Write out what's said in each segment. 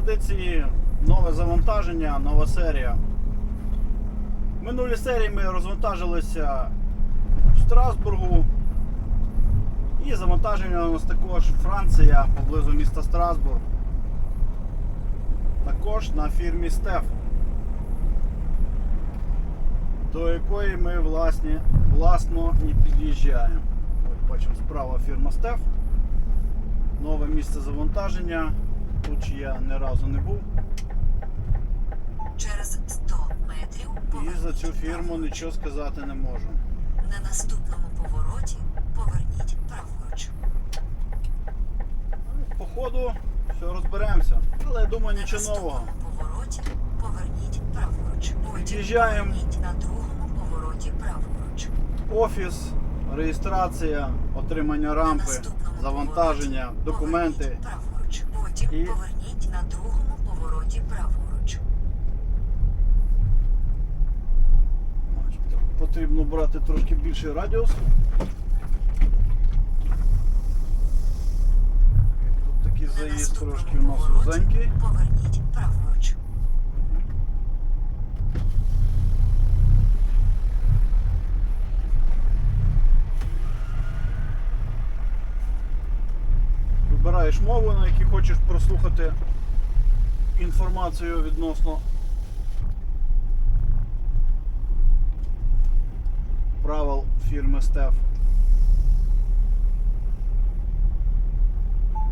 традиції нове завантаження, нова серія. В минулій серії ми розвантажилися в Страсбургу. І завантаження у нас також Франція поблизу міста Страсбург. Також на фірмі Стеф, до якої ми власне, власно і під'їжджаємо. Ось бачимо справа фірма Стеф. Нове місце завантаження. Тут ще я ні разу не був. Через 100 метрів І за цю фірму нічого сказати не можу. На наступному повороті поверніть праворуч. По ходу все розберемося. Але я думаю, На нічого нового. наступному повороті поверніть праворуч. Поверніть на другому повороті праворуч. Офіс, реєстрація, отримання рампи, завантаження, документи. Поверніть І- поверніть на другому повороті праворуч. Потрібно брати трошки більший радіус. Тут такий заїзд трошки у нас вузенький. Поверніть праворуч. Вибираєш мову, на якій хочеш прослухати інформацію відносно правил фірми Стеф.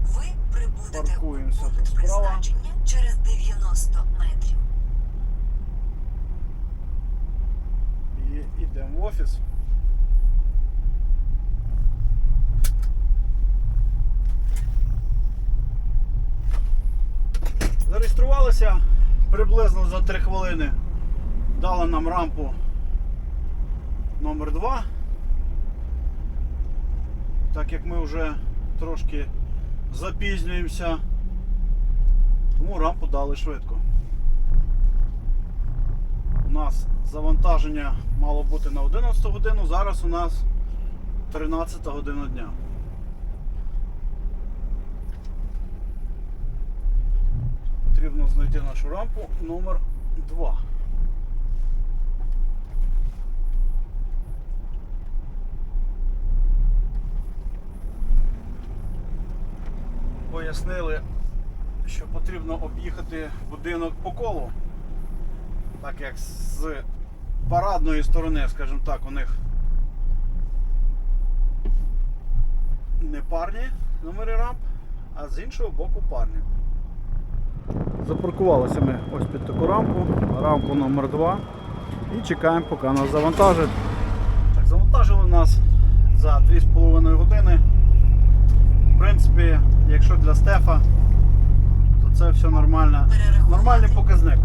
Ви прибудете у пункт призначення через 90 метрів. І йдемо в офіс. Зареєструвалися приблизно за 3 хвилини. Дали нам рампу номер 2 Так як ми вже трошки запізнюємося, тому рампу дали швидко. У нас завантаження мало бути на 11 годину, зараз у нас 13 година дня. Знайти нашу рампу номер 2. Пояснили, що потрібно об'їхати будинок по колу так як з парадної сторони, скажімо так, у них не парні номери рамп, а з іншого боку парні. Запаркувалися ми ось під таку рампу, рампу номер 2 і чекаємо, поки нас завантажать. Так, завантажили нас за 2,5 години. В принципі, якщо для Стефа, то це все нормально. Нормальний показник.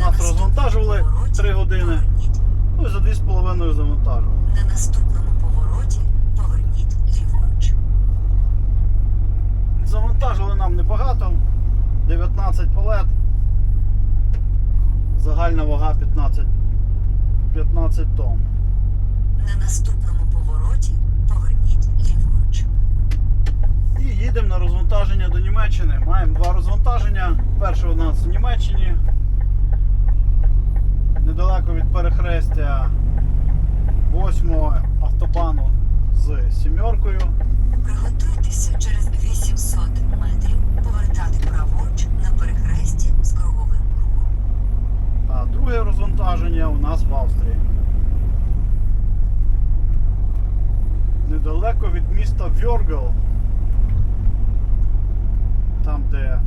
Нас розвантажували 3 години. Ну і за 2,5 завантажували. На наступному повороті поверніть ліворуч. Завантажили нам небагато. 19 палет. Загальна вага 15, 15 тонн. На наступному повороті поверніть ліворуч. І їдемо на розвантаження до Німеччини. Маємо два розвантаження. Перше у нас в Німеччині. Недалеко від перехрестя 8 автобану з сімеркою. Приготуйтеся через 800 метрів повертати праворуч на перехресті з круговим рухом. А друге розвантаження у нас в Австрії. Недалеко від міста Вьоргел. Там, де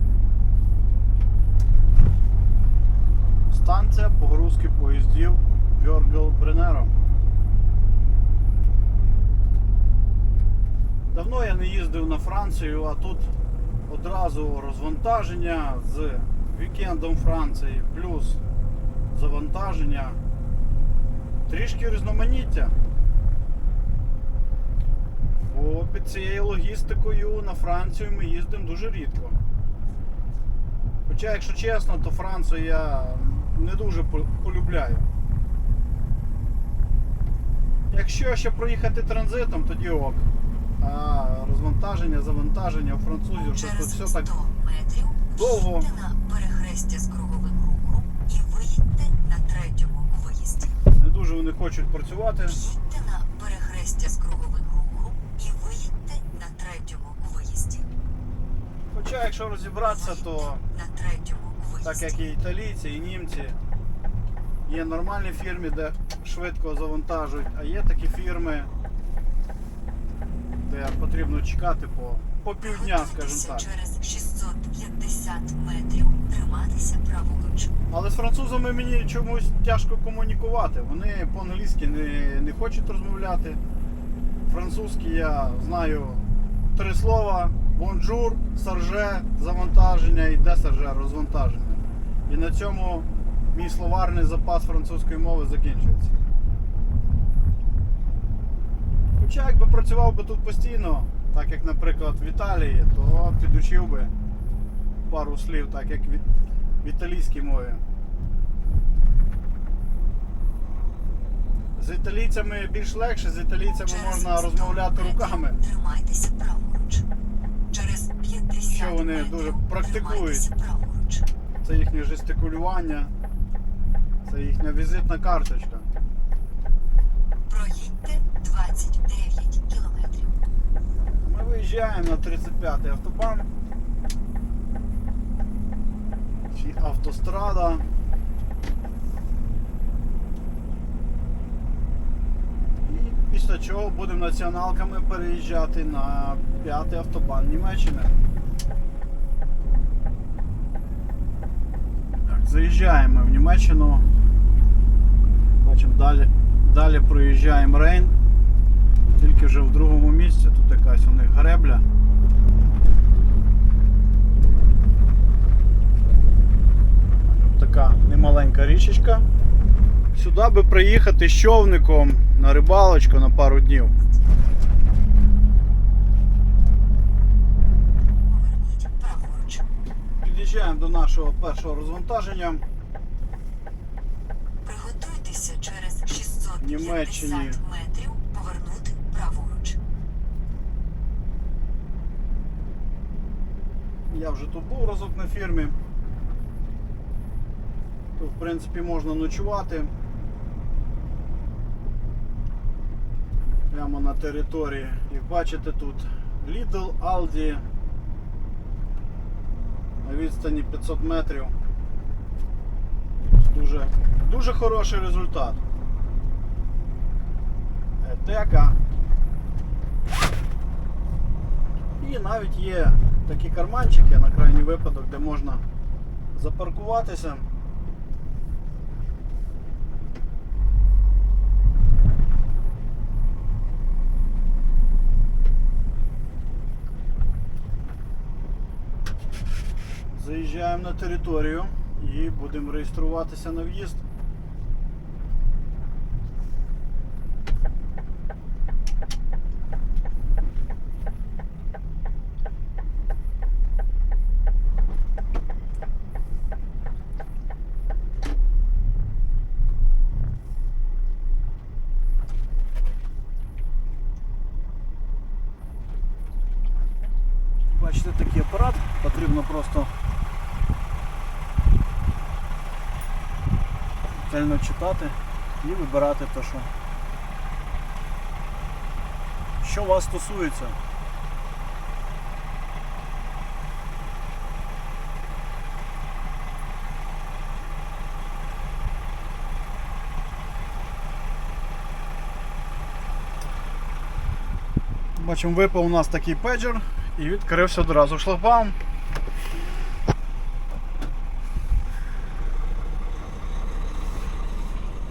станція погрузки поїздів Вьоргел Бренером. Давно я не їздив на Францію, а тут одразу розвантаження з вікендом Франції, плюс завантаження. Трішки різноманіття. Бо під цією логістикою на Францію ми їздимо дуже рідко. Хоча, якщо чесно, то Францію я не дуже полюбляю. Якщо ще проїхати транзитом, тоді ок. А розвантаження, завантаження у французів, що тут все 100 так метрів довго. На перехрестя з круговим рухом і виїдьте на третьому виїзді. Не дуже вони хочуть працювати. Їдьте на перехрестя з круговим рухом і виїдьте на третьому виїзді. Хоча, якщо розібратися, то На третьому виїзді. так як і італійці, і німці, є нормальні фірми, де швидко завантажують, а є такі фірми, де потрібно чекати по, по півдня, скажімо так. через 650 метрів триматися праворуч. Але з французами мені чомусь тяжко комунікувати. Вони по-англійськи не, не хочуть розмовляти. Французький я знаю три слова: бонжур, сарже, завантаження і десарже розвантаження. І на цьому мій словарний запас французької мови закінчується. Хоча якби працював би тут постійно, так як, наприклад, в Італії, то підучив би пару слів, так як в, італійській мові. З італійцями більш легше, з італійцями можна розмовляти руками. Тримайтеся праворуч. Через 50 Що вони дуже практикують. Це їхнє жестикулювання, це їхня візитна карточка. Проїдьте 29 кілометрів. Ми виїжджаємо на 35-й автобан. Чи автострада. І після чого будемо націоналками переїжджати на 5-й автобан Німеччини. Так, заїжджаємо в Німеччину. Бачимо далі, далі проїжджаємо Рейн. Тільки вже в другому місці, тут якась у них гребля. Така немаленька річечка. Сюди би приїхати з човником на рибалочку на пару днів. Під'їжджаємо до нашого першого розвантаження. Приготуйтеся через 650 Німеччині. метрів повернути праворуч. Я вже тут був разок на фірмі. Тут, в принципі, можна ночувати. Прямо на території. Як бачите, тут Lidl, Aldi. На відстані 500 метрів. Дуже, дуже хороший результат. Етека. І навіть є такі карманчики на крайній випадок, де можна запаркуватися. Заїжджаємо на територію і будемо реєструватися на в'їзд. Бачите, такий апарат, потрібно просто ретельно читати і вибирати те, що, що вас стосується. Бачимо, випав у нас такий педжер і відкрився одразу шлагбаум.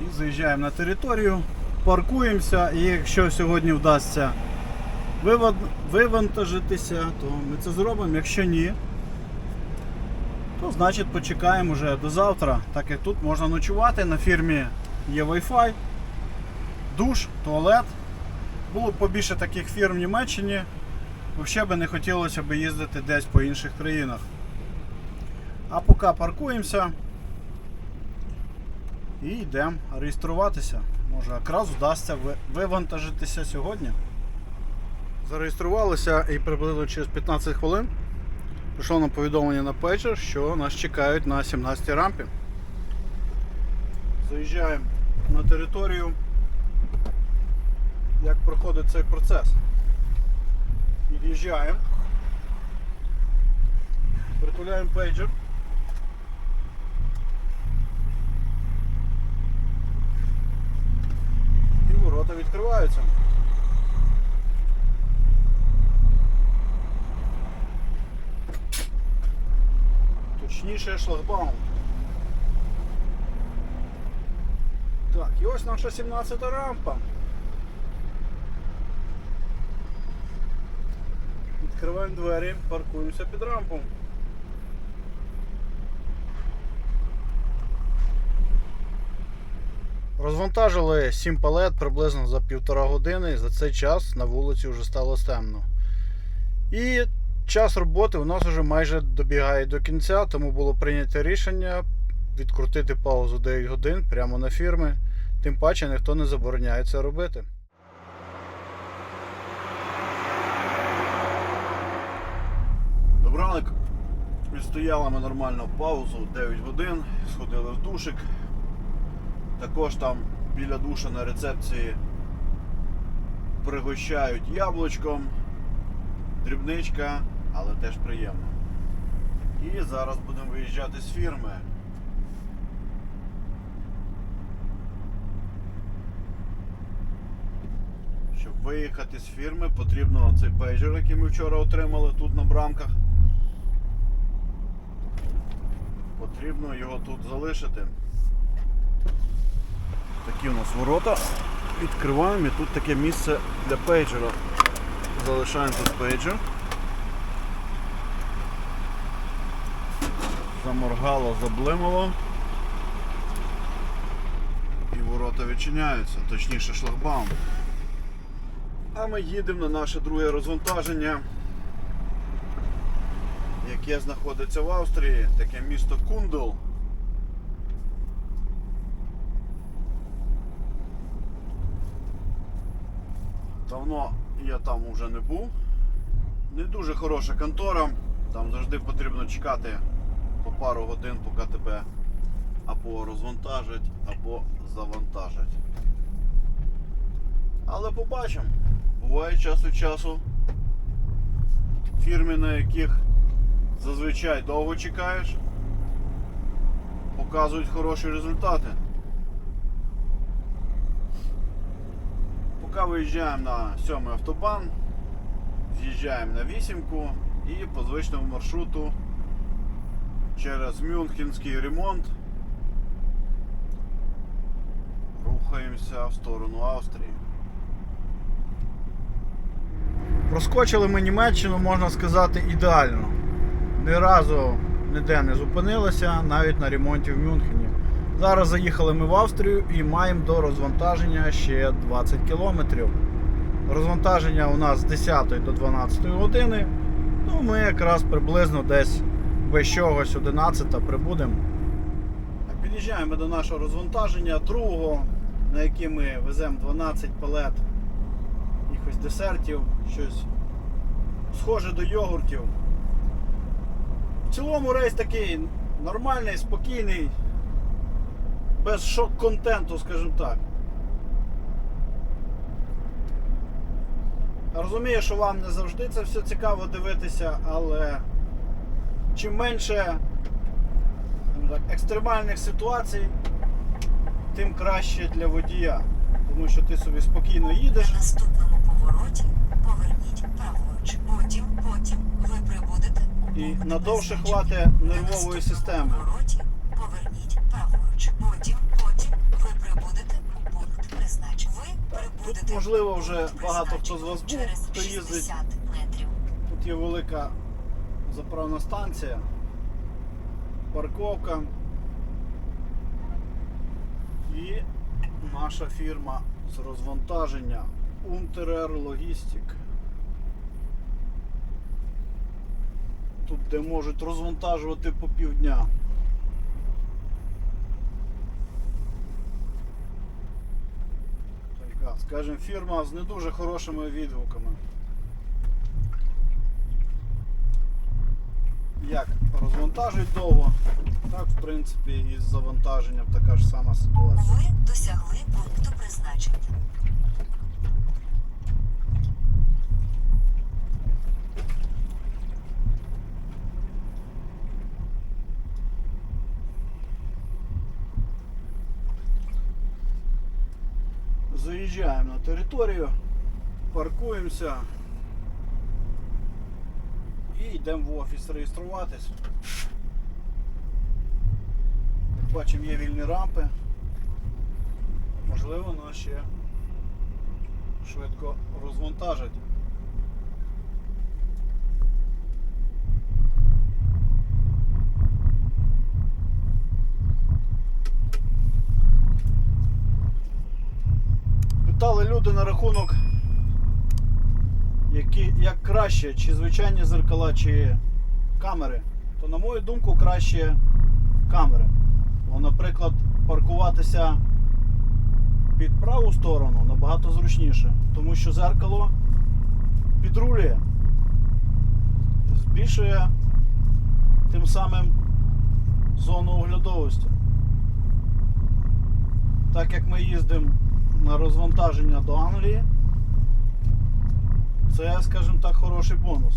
І заїжджаємо на територію, паркуємося і якщо сьогодні вдасться вивантажитися, то ми це зробимо. Якщо ні, то значить почекаємо вже до завтра, так як тут можна ночувати. На фірмі є Wi-Fi, душ, туалет. Було б побільше таких фірм в Німеччині. Взагалі би не хотілося б їздити десь по інших країнах. А поки паркуємося і йдемо реєструватися. Може якраз вдасться вивантажитися сьогодні. Зареєструвалися і приблизно через 15 хвилин Прийшло нам повідомлення на пейджер, що нас чекають на 17 рампі. Заїжджаємо на територію. Як проходить цей процес? Під'їжджаємо. Притуляємо пейджер. відкриваються. Точніше шлагбаум. Так, і ось наша 17 рампа. Відкриваємо двері, паркуємося під рампу. Розвантажили 7 палет приблизно за півтора години. За цей час на вулиці вже стало темно. І час роботи у нас вже майже добігає до кінця, тому було прийнято рішення відкрутити паузу 9 годин прямо на фірми. Тим паче ніхто не забороняє це робити. Добраник. Відстояли ми нормально паузу 9 годин, сходили в душик. Також там біля душа на рецепції пригощають яблучком, дрібничка, але теж приємно. І зараз будемо виїжджати з фірми. Щоб виїхати з фірми, потрібно цей пейджер, який ми вчора отримали тут на брамках. Потрібно його тут залишити. Такі у нас ворота. Відкриваємо і тут таке місце для пейджера. Залишаємо тут пейджер. Заморгало, заблимало. І ворота відчиняються, точніше шлагбаум. А ми їдемо на наше друге розвантаження, яке знаходиться в Австрії, таке місто Кундел. Давно я там уже не був. Не дуже хороша контора. Там завжди потрібно чекати по пару годин, поки тебе або розвантажать, або завантажать. Але побачимо. Буває час від часу фірми, на яких зазвичай довго чекаєш, показують хороші результати. Поки виїжджаємо на 7 автобан, з'їжджаємо на вісімку і по звичному маршруту через Мюнхенський ремонт рухаємося в сторону Австрії. Проскочили ми Німеччину, можна сказати, ідеально. Ні разу ніде не зупинилися, навіть на ремонті в Мюнхені. Зараз заїхали ми в Австрію і маємо до розвантаження ще 20 кілометрів. Розвантаження у нас з 10 до 12 години. Ну, ми якраз приблизно десь без чогось 11 прибудемо. Під'їжджаємо до нашого розвантаження другого, на який ми веземо 12 палет якихось десертів, щось схоже до йогуртів. В цілому рейс такий нормальний, спокійний, без шок-контенту, скажімо так. Розумію, що вам не завжди це все цікаво дивитися, але чим менше так, екстремальних ситуацій, тим краще для водія. Тому що ти собі спокійно їдеш. На наступному повороті поверніть праворуч. Потім, потім ви прибудете І надовше хватить нервової системи. повороті Тут, можливо, вже багато хто з вас був, хто їздить. Тут є велика заправна станція, парковка. І наша фірма з розвантаження Unterer Logistic. Тут де можуть розвантажувати по півдня. Така, скажімо, фірма з не дуже хорошими відгуками. як розвантажують довго, так в принципі і з завантаженням така ж сама ситуація. Ви досягли пункту призначення. Заїжджаємо на територію, паркуємося і йдемо в офіс реєструватись. Як бачимо, є вільні рампи. Можливо, нас ще швидко розвантажать. Питали люди на рахунок, які, як краще, чи звичайні зеркала, чи камери. То, на мою думку, краще камери. Бо, наприклад, паркуватися під праву сторону набагато зручніше, тому що зеркало підрулює, збільшує тим самим зону оглядовості. Так як ми їздимо на розвантаження до Англії, це, скажімо так, хороший бонус.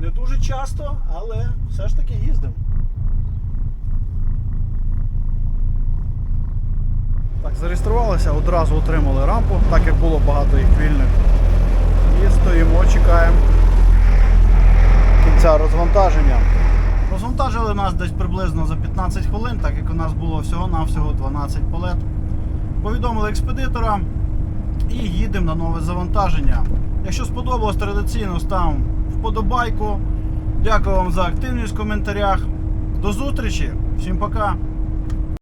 Не дуже часто, але все ж таки їздимо. Так, зареєструвалися, одразу отримали рампу, так як було багато їх вільних. І стоїмо, чекаємо кінця розвантаження. Розвантажили нас десь приблизно за 15 хвилин, так як у нас було всього-навсього 12 палет. Повідомили експедитора і їдемо на нове завантаження. Якщо сподобалось, традиційно став вподобайку. Дякую вам за активність в коментарях. До зустрічі! Всім пока!